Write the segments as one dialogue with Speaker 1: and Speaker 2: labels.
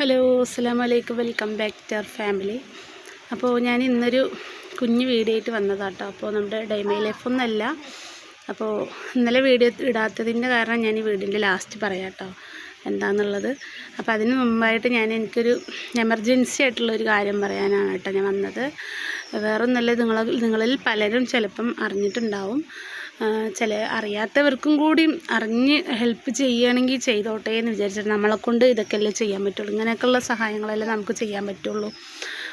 Speaker 1: Hello അസ്സാം വലൈക്കും welcome back to our family. അപ്പോൾ ഞാൻ ഇന്നൊരു കുഞ്ഞു വീഡിയോ ആയിട്ട് വന്നതാട്ടോ. അപ്പോൾ നമ്മുടെ ഡൈമൈ ലൈഫ് ഒന്നല്ല. അപ്പോൾ ഇന്നലെ വീഡിയോ ഇടാത്തതിന്റെ കാരണം ഞാൻ ഈ വീടിന്റെ ലാസ്റ്റ് പറയാം കേട്ടോ എന്താണെന്നുള്ളത് അപ്പോൾ അതിന് മുമ്പായിട്ട് ഞാൻ എനിക്കൊരു എമർജൻസി ആയിട്ടുള്ളൊരു കാര്യം പറയാനാണ് കേട്ടോ ഞാൻ വന്നത്. വേറൊന്നല്ല നിങ്ങൾ നിങ്ങളിൽ പലരും ചിലപ്പം അറിഞ്ഞിട്ടുണ്ടാവും. ചില അറിയാത്തവർക്കും കൂടി അറിഞ്ഞ് ഹെൽപ്പ് ചെയ്യുകയാണെങ്കിൽ ചെയ്തോട്ടെ എന്ന് വിചാരിച്ചിട്ട് നമ്മളെ കൊണ്ട് ഇതൊക്കെയല്ലേ ചെയ്യാൻ പറ്റുള്ളൂ. ഇങ്ങനെയൊക്കെയുള്ള സഹായങ്ങളെല്ലാം നമുക്ക് ചെയ്യാൻ പറ്റുള്ളൂ.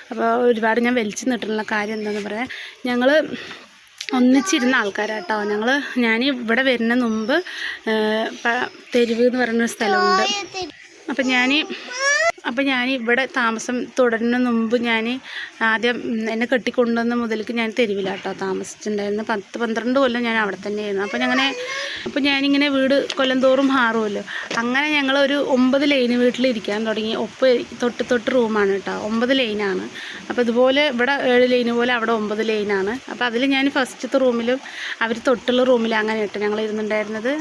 Speaker 1: അപ്പോൾ ഒരുപാട് ഞാൻ വലിച്ചു നിട്ടിട്ടുള്ള കാര്യം എന്താണെന്ന് പറയാം. ഞങ്ങൾ ഒന്നിച്ചിരുന്ന ആൾക്കാരാട്ടോ. ഞങ്ങൾ ഞാൻ ഇവിടെ വരുന്ന മുമ്പ് തെരുവ് എന്ന് പറയുന്നൊരു സ്ഥലമുണ്ട്. അപ്പം ഞാൻ അപ്പം ഞാൻ ഇവിടെ താമസം തുടരുന്ന മുമ്പ് ഞാൻ ആദ്യം എന്നെ കെട്ടിക്കൊണ്ടുവന്ന മുതൽക്ക് ഞാൻ തെരുവിലാട്ടോ താമസിച്ചിട്ടുണ്ടായിരുന്നു. പത്ത് പന്ത്രണ്ട് കൊല്ലം ഞാൻ അവിടെ തന്നെയായിരുന്നു. അപ്പം ഞങ്ങനെ അപ്പം ഞാനിങ്ങനെ വീട് കൊല്ലം തോറും മാറുമല്ലോ അങ്ങനെ ഞങ്ങൾ ഒരു ഒമ്പത് ലൈന് വീട്ടിലിരിക്കാൻ തുടങ്ങി. ഒപ്പ് തൊട്ട് തൊട്ട് റൂമാണ് കേട്ടോ. ഒമ്പത് ലൈനാണ് അപ്പോൾ ഇതുപോലെ ഇവിടെ ഏഴ് ലൈന് പോലെ അവിടെ ഒമ്പത് ലൈനാണ് അപ്പോൾ അതിൽ ഞാൻ ഫസ്റ്റത്തെ റൂമിലും അവർ തൊട്ടുള്ള റൂമിലും അങ്ങനെ കേട്ടോ ഞങ്ങൾ ഇരുന്നുണ്ടായിരുന്നത്.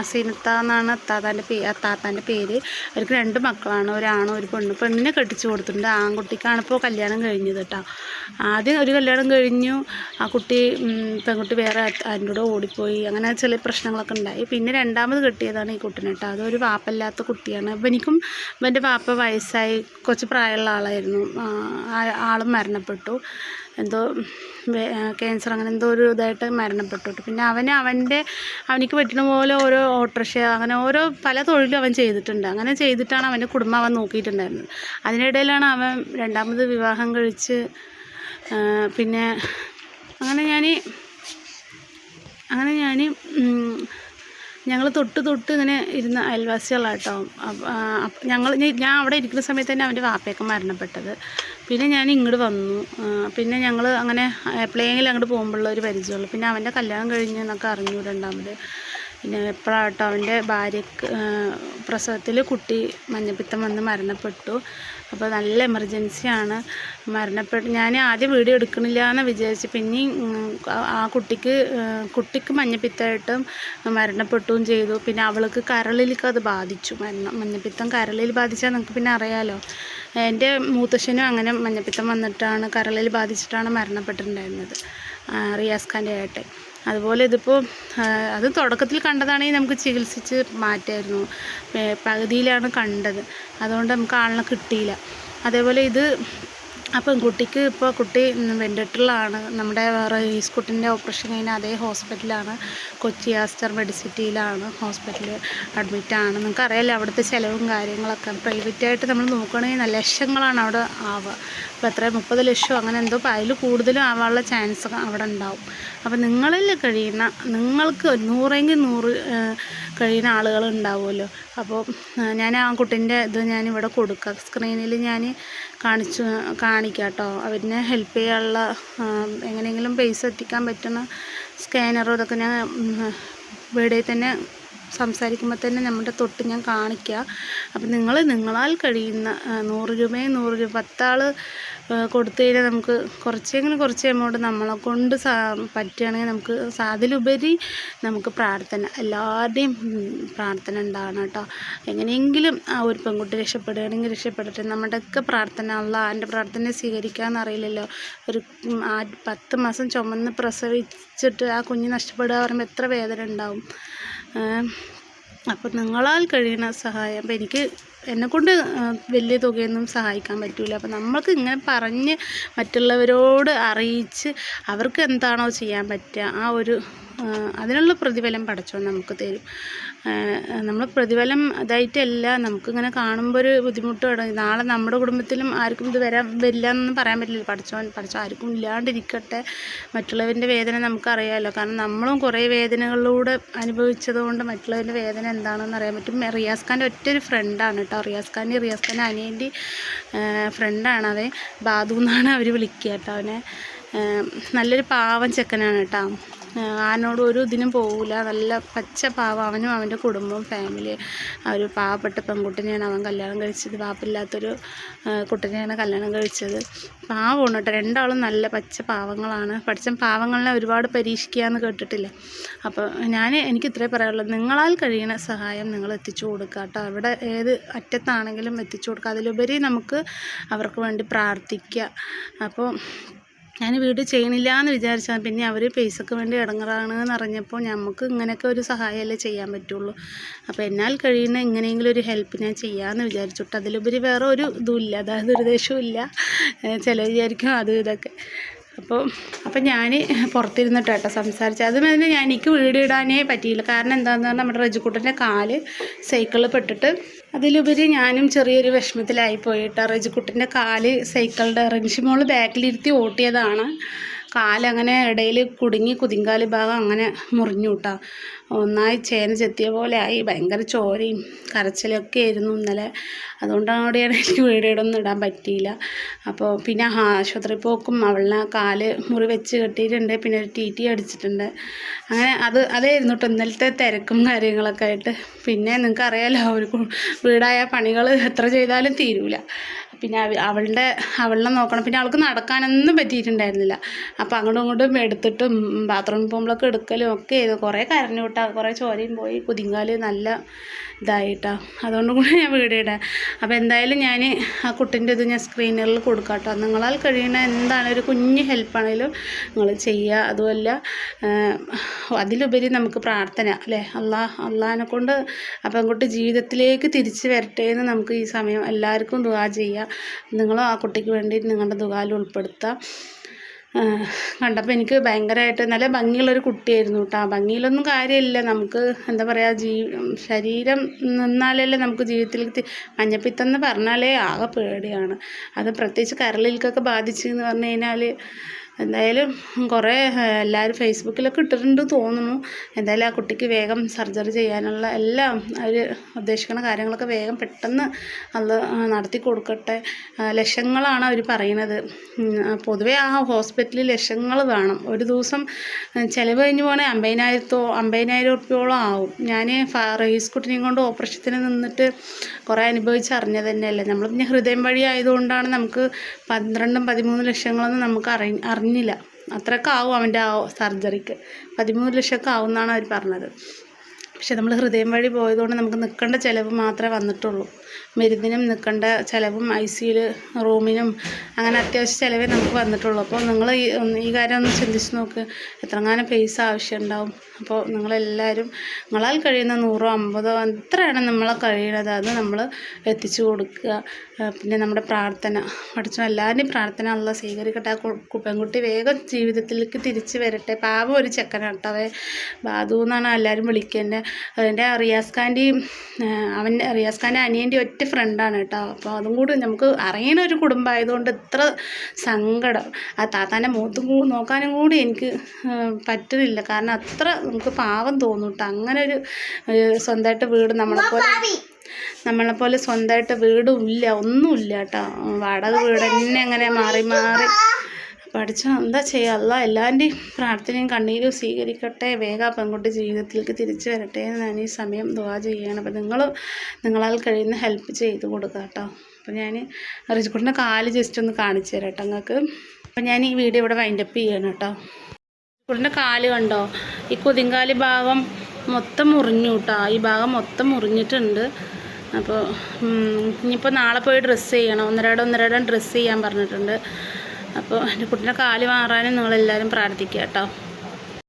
Speaker 1: അസീനത്ത എന്നാണ് അത്താത്താന്റെ പേ അത്താത്താന്റെ പേര്. അവർക്ക് രണ്ട് മക്കളാണ്. ഒരാണും ഒരു പെണ്ണ് പെണ്ണിനെ കെട്ടിച്ചു കൊടുത്തിട്ടുണ്ട്. ആൺകുട്ടിക്കാണ് ഇപ്പോൾ കല്യാണം കഴിഞ്ഞത് കേട്ടോ. ആദ്യം ഒരു കല്യാണം കഴിഞ്ഞു. ആ കുട്ടി പെൺകുട്ടി വേറെ അതിന്റെ കൂടെ ഓടിപ്പോയി. അങ്ങനെ ചില പ്രശ്നങ്ങളൊക്കെ ഉണ്ടായി. പിന്നെ രണ്ടാമത് കെട്ടിയതാണ് ഈ കുട്ടീനെ കേട്ടോ. അതൊരു വാപ്പല്ലാത്ത കുട്ടിയാണ്. അപ്പം എനിക്കും എന്റെ വാപ്പ വയസ്സായി. കുറച്ച് പ്രായമുള്ള ആളായിരുന്നു. ആളും മരണപ്പെട്ടു. എന്തോ ക്യാൻസർ അങ്ങനെ എന്തോ ഒരു ഇതായിട്ട് മരണപ്പെട്ടു പിന്നെ അവന് അവന്റെ അവനിക്ക് പറ്റുന്ന പോലെ ഓരോ ഓട്ടോറിക്ഷ അങ്ങനെ ഓരോ പല തൊഴിലും അവൻ ചെയ്തിട്ടുണ്ട്. അങ്ങനെ ചെയ്തിട്ടാണ് അവന്റെ കുടുംബം അവൻ നോക്കിയിട്ടുണ്ടായിരുന്നത്. അതിനിടയിലാണ് അവൻ രണ്ടാമത് വിവാഹം കഴിച്ച് പിന്നെ അങ്ങനെ ഞാൻ അങ്ങനെ ഞാൻ ഞങ്ങൾ തൊട്ട് തൊട്ട് ഇങ്ങനെ ഇരുന്ന അയൽവാസികളാട്ടോ. ഞങ്ങൾ ഞാൻ അവിടെ ഇരിക്കുന്ന സമയത്ത് തന്നെ അവന്റെ വാപ്പയൊക്കെ മരണപ്പെട്ടത്. പിന്നെ ഞാൻ ഇങ്ങോട്ട് വന്നു. പിന്നെ ഞങ്ങൾ അങ്ങനെ എപ്പോഴെങ്കിലും അങ്ങോട്ട് പോകുമ്പോഴുള്ള ഒരു പരിചയമുള്ളൂ പിന്നെ അവന്റെ കല്യാണം കഴിഞ്ഞ് എന്നൊക്കെ അറിഞ്ഞു പിന്നെ എപ്പോഴാട്ടോ അവന്റെ ഭാര്യക്ക് പ്രസവത്തിൽ കുട്ടി മഞ്ഞപ്പിത്തം വന്ന് മരണപ്പെട്ടു. അപ്പോൾ നല്ല എമർജൻസിയാണ് മരണപ്പെട്ടു. ഞാൻ ആദ്യം വീഡിയോ എടുക്കണില്ല എന്ന് വിചാരിച്ച് പിന്നെയും ആ- കുട്ടിക്ക് കുട്ടിക്ക് മഞ്ഞപ്പിത്തമായിട്ടും മരണപ്പെട്ടുകയും ചെയ്തു. പിന്നെ അവൾക്ക് കരളിലേക്ക് അത് ബാധിച്ചു. മരണം മഞ്ഞപ്പിത്തം കരളിൽ ബാധിച്ചാൽ നിങ്ങൾക്ക് പിന്നെ അറിയാമല്ലോ എന്റെ മൂത്തശ്ശനും അങ്ങനെ മഞ്ഞപ്പിത്തം വന്നിട്ടാണ് കരളിൽ ബാധിച്ചിട്ടാണ് മരണപ്പെട്ടിട്ടുണ്ടായിരുന്നത്. റിയാസ് ഖാന്റെ അതുപോലെ ഇതിപ്പോൾ അത് തുടക്കത്തിൽ കണ്ടതാണെങ്കിൽ നമുക്ക് ചികിത്സിച്ച് മാറ്റായിരുന്നു. പകുതിയിലാണ് കണ്ടത്. അതുകൊണ്ട് നമുക്ക് ആളിനെ കിട്ടിയില്ല. അതേപോലെ ഇത് അപ്പം പെൺകുട്ടിക്ക് ഇപ്പോൾ കുട്ടി വെന്റിലേറ്ററിലാണ് നമ്മുടെ റയീസ് കുട്ടിന്റെ ഓപ്പറേഷൻ കഴിഞ്ഞ അതേ ഹോസ്പിറ്റലാണ് കൊച്ചി ആസ്റ്റർ മെഡിസിറ്റിയിലാണ് ഹോസ്പിറ്റലിൽ അഡ്മിറ്റാണ്. നിങ്ങൾക്ക് അറിയാലോ അവിടുത്തെ ചിലവും കാര്യങ്ങളൊക്കെ. പ്രൈവറ്റായിട്ട് നമ്മൾ നോക്കുകയാണെങ്കിൽ ലക്ഷങ്ങളാണ് അവിടെ ആവുക. അപ്പോൾ എത്ര മുപ്പത് ലക്ഷം അങ്ങനെ എന്തോ അതിൽ കൂടുതലും ആവാനുള്ള ചാൻസ് അവിടെ ഉണ്ടാവും. അപ്പോൾ നിങ്ങളിൽ കഴിയുന്ന നിങ്ങൾക്ക് നൂറെങ്കിൽ നൂറ് കഴിയുന്ന ആളുകൾ ഉണ്ടാവുമല്ലോ. അപ്പോൾ ഞാൻ ആ കുട്ടീന്റെ ഇത് ഞാനിവിടെ കൊടുക്കാം. സ്ക്രീനിൽ ഞാൻ കാണിച്ചു കാണിക്കാം കേട്ടോ അവരിനെ ഹെൽപ്പ് ചെയ്യാനുള്ള എങ്ങനെയെങ്കിലും പൈസ എത്തിക്കാൻ പറ്റുന്ന സ്കാനറും ഇതൊക്കെ ഞാൻ വീഡിയോയിൽ തന്നെ സംസാരിക്കുമ്പോൾ തന്നെ നമ്മുടെ തൊട്ട് ഞാൻ കാണിക്കുക അപ്പം നിങ്ങൾ നിങ്ങളാൽ കഴിയുന്ന നൂറ് രൂപയും നൂറ് രൂപ പത്താൾ കൊടുത്തു കഴിഞ്ഞാൽ നമുക്ക് കുറച്ചെങ്കിലും കുറച്ച് എമൗണ്ട് നമ്മളെ കൊണ്ട് സാ പറ്റുകയാണെങ്കിൽ നമുക്ക് അതിലുപരി നമുക്ക് പ്രാർത്ഥന എല്ലാവരുടെയും പ്രാർത്ഥന ഉണ്ടാകണം കേട്ടോ? എങ്ങനെയെങ്കിലും ആ ഒരു പെൺകുട്ടി രക്ഷപ്പെടുകയാണെങ്കിൽ രക്ഷപ്പെടട്ടെ. നമ്മുടെയൊക്കെ പ്രാർത്ഥന ഉള്ള ആന്റെ പ്രാർത്ഥന സ്വീകരിക്കാമെന്നറിയില്ലല്ലോ ഒരു ആ പത്ത് മാസം ചുമന്ന് പ്രസവിച്ചിട്ട് ആ കുഞ്ഞ് നഷ്ടപ്പെടുക പറയുമ്പോൾ എത്ര വേദന ഉണ്ടാവും. അപ്പോൾ നിങ്ങളാൽ കഴിയുന്ന സഹായം. അപ്പോൾ എനിക്ക് എന്നെക്കൊണ്ട് വലിയ തുകയൊന്നും സഹായിക്കാൻ പറ്റില്ല അപ്പോൾ നമ്മൾക്ക് ഇങ്ങനെ പറഞ്ഞ് മറ്റുള്ളവരോട് അറിയിച്ച് അവർക്ക് എന്താണോ ചെയ്യാൻ പറ്റുക ആ ഒരു അതിനുള്ള പ്രതിഫലം പടച്ചോ നമുക്ക് തരും. നമ്മൾ പ്രതിഫലം അതായിട്ടല്ല നമുക്കിങ്ങനെ കാണുമ്പോൾ ഒരു ബുദ്ധിമുട്ട് നാളെ നമ്മുടെ കുടുംബത്തിലും ആർക്കും ഇത് വരാൻ വരില്ല എന്നൊന്നും പറയാൻ പറ്റില്ല പഠിച്ചോൻ പഠിച്ചോ ആർക്കും ഇല്ലാണ്ടിരിക്കട്ടെ. മറ്റുള്ളവന്റെ വേദന നമുക്കറിയാമല്ലോ കാരണം നമ്മളും കുറേ വേദനകളിലൂടെ അനുഭവിച്ചതുകൊണ്ട് മറ്റുള്ളവന്റെ വേദന എന്താണെന്ന് അറിയാൻ പറ്റും. റിയാസ് ഖാന്റെ ഒറ്റ ഒരു ഫ്രണ്ടാണ് കേട്ടോ. റിയാസ് ഖാന്റെ റിയാസ് ഖാന്റെ അനിയന്റെ ഫ്രണ്ടാണ് അവൻ. ബാദു എന്നാണ് അവർ വിളിക്കുക കേട്ടോ അവനെ. നല്ലൊരു പാവം ചെക്കനാണ് കേട്ടോ. ആനോട് ഒരു ഇതിനും പോകില്ല നല്ല പച്ച പാവ. അവനും അവന്റെ കുടുംബവും ഫാമിലി ആ ഒരു പാവപ്പെട്ട പെൺകുട്ടിനെയാണ് അവൻ കല്യാണം കഴിച്ചത്. പാപ്പില്ലാത്തൊരു കുട്ടിനെയാണ് കല്യാണം കഴിച്ചത്. പാവമാണ് കേട്ടോ. രണ്ടാളും നല്ല പച്ച പാവങ്ങളാണ്. പഠിച്ച പാവങ്ങളെ ഒരുപാട് പരീക്ഷിക്കുക എന്ന് കേട്ടിട്ടില്ല. അപ്പോൾ ഞാൻ എനിക്ക് ഇത്രേ പറയാനുള്ളൂ. നിങ്ങളാൽ കഴിയുന്ന സഹായം നിങ്ങൾ എത്തിച്ചു കൊടുക്കുക കേട്ടോ. അവിടെ ഏത് അറ്റത്താണെങ്കിലും എത്തിച്ചു കൊടുക്കുക. അതിലുപരി നമുക്ക് അവർക്ക് വേണ്ടി പ്രാർത്ഥിക്കുക. അപ്പോൾ ഞാൻ വീട് ചെയ്യണില്ല എന്ന് വിചാരിച്ചാൽ പിന്നെ അവർ പൈസക്ക് വേണ്ടി ഇടങ്ങറാണ് എന്ന് അറിഞ്ഞപ്പോൾ നമുക്ക് ഇങ്ങനെയൊക്കെ ഒരു സഹായമല്ലേ ചെയ്യാൻ പറ്റുള്ളൂ. അപ്പോൾ എന്നാൽ കഴിയുന്ന എങ്ങനെയെങ്കിലും ഒരു ഹെൽപ്പ് ഞാൻ ചെയ്യാമെന്ന് വിചാരിച്ചിട്ട് അതിലുപരി വേറെ ഒരു ഇതുമില്ല. അതായത് ദേഷ്യവും ഇല്ല ചില വിചാരിക്കും അത് ഇതൊക്കെ. അപ്പോൾ അപ്പം ഞാൻ പുറത്തിരുന്നിട്ട് കേട്ടോ സംസാരിച്ചത്. അത് തന്നെ ഞാൻ എനിക്ക് വീഡിയോ ഇടാനേ പറ്റിയില്ല. കാരണം എന്താണെന്ന് പറഞ്ഞാൽ നമ്മുടെ റജിക്കുട്ടന്റെ കാൽ സൈക്കിളിൽ പെട്ടിട്ട് അതിലുപരി ഞാനും ചെറിയൊരു വിഷമത്തിലായി പോയിട്ട് റജിക്കുട്ടന്റെ കാൽ സൈക്കിളുടെ റിൻഷിമോൾ ബാക്കിലിരുത്തി ഓട്ടിയതാണ്. കാലങ്ങനെ ഇടയിൽ കുടുങ്ങി കുതിങ്കാലി ഭാഗം അങ്ങനെ മുറിഞ്ഞു ഒന്നായി ചേന ചെത്തിയ പോലെ ആയി. ഭയങ്കര ചോരയും കരച്ചിലൊക്കെ ആയിരുന്നു ഇന്നലെ. അതുകൊണ്ടാണ് അവിടെയാണ് എനിക്ക് വീടിടൊന്നും ഇടാൻ പറ്റിയില്ല. അപ്പോൾ പിന്നെ ആശുപത്രി പോക്കും അവളിനെ കാൽ മുറി വെച്ച് കെട്ടിയിട്ടുണ്ട്. പിന്നെ ഒരു ടി ടി അടിച്ചിട്ടുണ്ട്. അങ്ങനെ അത് അതേ കേട്ടോ ഇന്നലത്തെ തിരക്കും കാര്യങ്ങളൊക്കെ ആയിട്ട്. പിന്നെ നിങ്ങൾക്കറിയാലോ ഒരു വീടായ പണികൾ എത്ര ചെയ്താലും തീരൂല. പിന്നെ അവ- അവളുടെ അവളിനെ നോക്കണം. പിന്നെ അവൾക്ക് നടക്കാനൊന്നും പറ്റിയിട്ടുണ്ടായിരുന്നില്ല. അപ്പോൾ അങ്ങോട്ടും ഇങ്ങോട്ടും എടുത്തിട്ടും ബാത്റൂമിൽ പോകുമ്പോഴൊക്കെ എടുക്കലും ഒക്കെ ചെയ്തു കുറേ കരഞ്ഞു വിട്ടാ കുറേ ചോരയും പോയി കുതിങ്കാൽ നല്ല ഇതായിട്ടാ. അതുകൊണ്ട് കൂടി ഞാൻ ഇടാം. അപ്പോൾ എന്തായാലും ഞാൻ ആ കുട്ടിന്റെ ഇത് ഞാൻ സ്ക്രീനറിൽ കൊടുക്കാം കേട്ടോ. നിങ്ങളാൽ കഴിയുന്ന എന്താണ് ഒരു കുഞ്ഞ് ഹെൽപ്പാണെങ്കിലും നിങ്ങൾ ചെയ്യുക. അതുമല്ല അതിലുപരി നമുക്ക് പ്രാർത്ഥന അല്ലേ? അള്ളാ അള്ളാഹിനെ കൊണ്ട് അപ്പം പെൺകുട്ടി ജീവിതത്തിലേക്ക് തിരിച്ച് വരട്ടെ എന്ന് നമുക്ക് ഈ സമയം എല്ലാവർക്കും ദുവാ ചെയ്യുക. നിങ്ങളും ആ കുട്ടിക്ക് വേണ്ടി നിങ്ങളുടെ ദുആയിൽ ഉൾപ്പെടുത്താം. കണ്ടപ്പോൾ എനിക്ക് ഭയങ്കരമായിട്ട് നല്ല ഭംഗിയുള്ളൊരു കുട്ടിയായിരുന്നു കേട്ടോ. ഭംഗിയിലൊന്നും കാര്യമില്ല. നമുക്ക് എന്താ പറയുക ജീ ശരീരം നിന്നാലല്ലേ നമുക്ക് ജീവിതത്തിലേക്ക് മഞ്ഞപ്പിത്തം എന്ന് പറഞ്ഞാലേ ആകെ പേടിയാണ്. അത് പ്രത്യേകിച്ച് കരളിൽക്കൊക്കെ ബാധിച്ചു എന്ന് പറഞ്ഞു കഴിഞ്ഞാൽ എന്തായാലും കുറേ എല്ലാവരും ഫേസ്ബുക്കിലൊക്കെ ഇട്ടിട്ടുണ്ട് തോന്നുന്നു. എന്തായാലും ആ കുട്ടിക്ക് വേഗം സർജറി ചെയ്യാനുള്ള എല്ലാം അവർ ഉദ്ദേശിക്കുന്ന കാര്യങ്ങളൊക്കെ വേഗം പെട്ടെന്ന് അത് നടത്തി കൊടുക്കട്ടെ. ലക്ഷങ്ങളാണ് അവർ പറയുന്നത്. പൊതുവേ ആ ഹോസ്പിറ്റലിൽ ലക്ഷങ്ങൾ വേണം. ഒരു ദിവസം ചിലവ് കഴിഞ്ഞ് പോകണേ അമ്പതിനായിരത്തോ അമ്പതിനായിരം ഉറുപ്പ്യോളം ആവും. ഞാൻ റേസ് കുട്ടിനെയും കൊണ്ട് ഓപ്പറേഷത്തിന് നിന്നിട്ട് കുറേ അനുഭവിച്ചറിഞ്ഞത് തന്നെയല്ലേ. നമ്മൾ പിന്നെ ഹൃദയം വഴി ആയതുകൊണ്ടാണ് നമുക്ക് പന്ത്രണ്ടും പതിമൂന്ന് ലക്ഷങ്ങളൊന്നും നമുക്ക് അറി അറിഞ്ഞില്ല. അത്രയൊക്കെ ആവും അവന്റെ ആ സർജറിക്ക്. പതിമൂന്ന് ലക്ഷമൊക്കെ ആവും എന്നാണ് അവർ പറഞ്ഞത്. പക്ഷെ നമ്മൾ ഹൃദയം വഴി പോയതുകൊണ്ട് നമുക്ക് നിൽക്കേണ്ട ചിലവ് മാത്രമേ വന്നിട്ടുള്ളൂ. മരുന്നിനും നിൽക്കേണ്ട ചിലവും ഐ സിയിൽ റൂമിനും അങ്ങനെ അത്യാവശ്യ ചിലവേ നമുക്ക് വന്നിട്ടുള്ളൂ. അപ്പോൾ നിങ്ങൾ ഈ കാര്യം ഒന്ന് ചിന്തിച്ച് നോക്ക്. എത്രങ്ങാനും പൈസ ആവശ്യമുണ്ടാവും. അപ്പോൾ നിങ്ങളെല്ലാവരും നിങ്ങളാൽ കഴിയുന്ന നൂറോ അമ്പതോ എത്രയാണ് നമ്മളെ കഴിയുന്നത് അത് നമ്മൾ എത്തിച്ചു കൊടുക്കുക. പിന്നെ നമ്മുടെ പ്രാർത്ഥന. പഠിച്ചോ എല്ലാവരുടെയും പ്രാർത്ഥന ഉള്ള സ്വീകരിക്കട്ടെ. പെൺകുട്ടി വേഗം ജീവിതത്തിലേക്ക് തിരിച്ചു വരട്ടെ. പാവം ഒരു ചെക്കനാട്ടവേ. ബാധു എന്നാണ് എല്ലാവരും വിളിക്കുന്നത് അതിന്റെ റിയാസ് ഖാന്റെയും അവന്റെ റിയാസ് ഖാന്റെ അനിയന്റെ ഒറ്റ ഫ്രണ്ടാണ് കേട്ടോ. അപ്പോൾ അതും കൂടി നമുക്ക് അറിയണ ഒരു കുടുംബമായതുകൊണ്ട് ഇത്ര സങ്കടം. ആ താത്താന്റെ മുഖത്തും കൂടി നോക്കാനും കൂടി എനിക്ക് പറ്റുന്നില്ല. കാരണം അത്ര നമുക്ക് പാവം തോന്നും കേട്ടോ. അങ്ങനെ ഒരു ഒരു സ്വന്തമായിട്ട് വീട് നമ്മളെപ്പോലെ നമ്മളെപ്പോലെ സ്വന്തമായിട്ട് വീടും ഇല്ല ഒന്നുമില്ല കേട്ടോ. വാടക വീട് തന്നെ അങ്ങനെ മാറി മാറി പഠിച്ച എന്താ ചെയ്യുക അല്ല എല്ലാവരുടെയും പ്രാർത്ഥനയും കണ്ണീരും സ്വീകരിക്കട്ടെ. വേഗം പെൺകുട്ടി ജീവിതത്തിലേക്ക് തിരിച്ചു വരട്ടെ എന്ന് ഞാൻ ഈ സമയം ദുവാ ചെയ്യുകയാണ്. അപ്പോൾ നിങ്ങൾ നിങ്ങളാൽ കഴിയുന്ന ഹെൽപ്പ് ചെയ്ത് കൊടുക്കുക കേട്ടോ. അപ്പോൾ ഞാൻ റിജിക്കുട്ടിന്റെ കാൽ ജസ്റ്റ് ഒന്ന് കാണിച്ചു തരാം കേട്ടോ നിങ്ങൾക്ക് അപ്പോൾ ഞാൻ ഈ വീഡിയോ ഇവിടെ വൈൻഡപ്പ് ചെയ്യണം കേട്ടോ. റിജിക്കുട്ടിന്റെ കാൽ കണ്ടോ? ഈ കുതിങ്കാലി ഭാഗം മൊത്തം മുറിഞ്ഞു കേട്ടോ. ഈ ഭാഗം മൊത്തം മുറിഞ്ഞിട്ടുണ്ട്. അപ്പോൾ ഇനിയിപ്പോൾ നാളെ പോയി ഡ്രസ്സ് ചെയ്യണം. ഒന്നരയുടെ ഒന്നരയുടെ ഡ്രസ്സ് ചെയ്യാൻ പറഞ്ഞിട്ടുണ്ട്. അപ്പോൾ എന്റെ കുട്ടീന്റെ കാൽ മാറാനും നിങ്ങളെല്ലാവരും പ്രാർത്ഥിക്കുക കേട്ടോ.